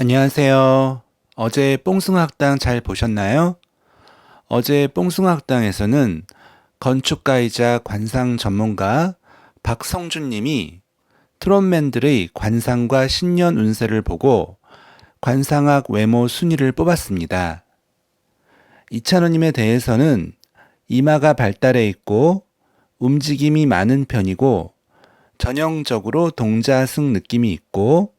안녕하세요. 어제 뽕숭아학당 잘 보셨나요? 어제 뽕숭아학당에서는 건축가이자 관상 전문가 박성준 님이 트롯맨들의 관상과 신년 운세를 보고 관상학 외모 순위를 뽑았습니다. 이찬호님에 대해서는 이마가 발달해 있고 움직임이 많은 편이고 전형적으로 동자승 느낌이 있고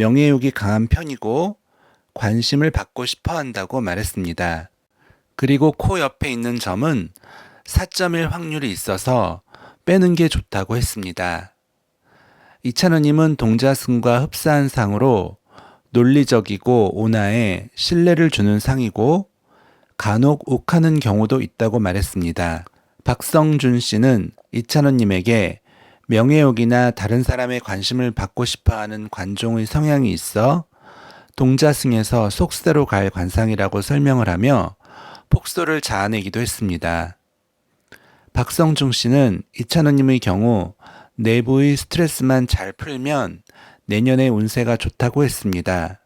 명예욕이 강한 편이고 관심을 받고 싶어 한다고 말했습니다. 그리고 코 옆에 있는 점은 4.1 확률이 있어서 빼는 게 좋다고 했습니다. 이찬호님은 동자승과 흡사한 상으로 논리적이고 온화에 신뢰를 주는 상이고 간혹 욱하는 경우도 있다고 말했습니다. 박성준 씨는 이찬호님에게 명예욕이나 다른 사람의 관심을 받고 싶어 하는 관종의 성향이 있어 동자승에서 속세로 갈 관상이라고 설명을 하며 폭소를 자아내기도 했습니다. 박성중 씨는 이찬호님의 경우 내부의 스트레스만 잘 풀면 내년에 운세가 좋다고 했습니다.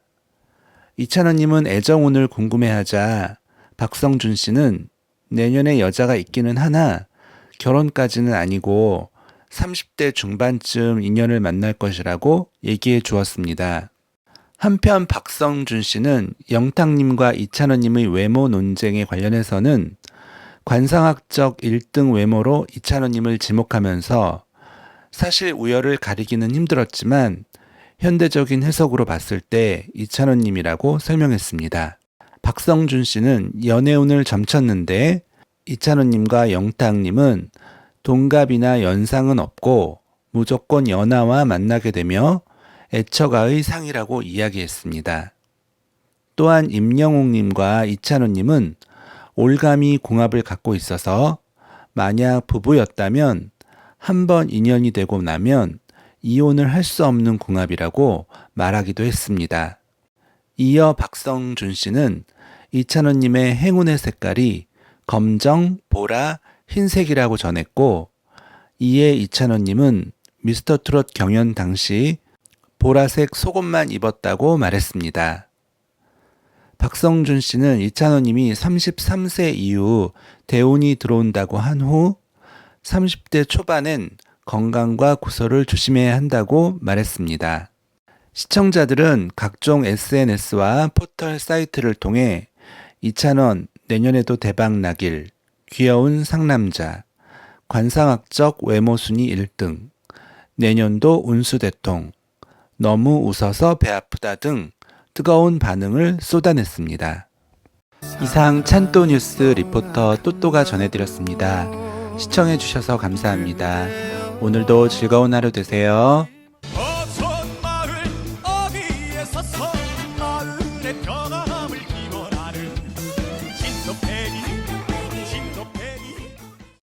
이찬호님은 애정운을 궁금해하자 박성준 씨는 내년에 여자가 있기는 하나 결혼까지는 아니고 30대 중반쯤 인연을 만날 것이라고 얘기해 주었습니다. 한편 박성준 씨는 영탁님과 이찬원님의 외모 논쟁에 관련해서는 관상학적 1등 외모로 이찬원님을 지목하면서 사실 우열을 가리기는 힘들었지만 현대적인 해석으로 봤을 때 이찬원님이라고 설명했습니다. 박성준 씨는 연애운을 점쳤는데 이찬원님과 영탁님은 동갑이나 연상은 없고 무조건 연하와 만나게 되며 애처가의 상이라고 이야기했습니다. 또한 임영웅님과 이찬호님은 올가미 궁합을 갖고 있어서 만약 부부였다면 한 번 인연이 되고 나면 이혼을 할 수 없는 궁합이라고 말하기도 했습니다. 이어 박성준 씨는 이찬호님의 행운의 색깔이 검정, 보라, 흰색이라고 전했고 이에 이찬호님은 미스터 트롯 경연 당시 보라색 속옷만 입었다고 말했습니다. 박성준 씨는 이찬호님이 33세 이후 대운이 들어온다고 한 후 30대 초반엔 건강과 구설을 조심해야 한다고 말했습니다. 시청자들은 각종 SNS와 포털 사이트를 통해 이찬원 내년에도 대박 나길, 귀여운 상남자, 관상학적 외모 순위 1등, 내년도 운수 대통, 너무 웃어서 배 아프다 등 뜨거운 반응을 쏟아냈습니다. 이상 찬또 뉴스 리포터 또또가 전해드렸습니다. 시청해주셔서 감사합니다. 오늘도 즐거운 하루 되세요.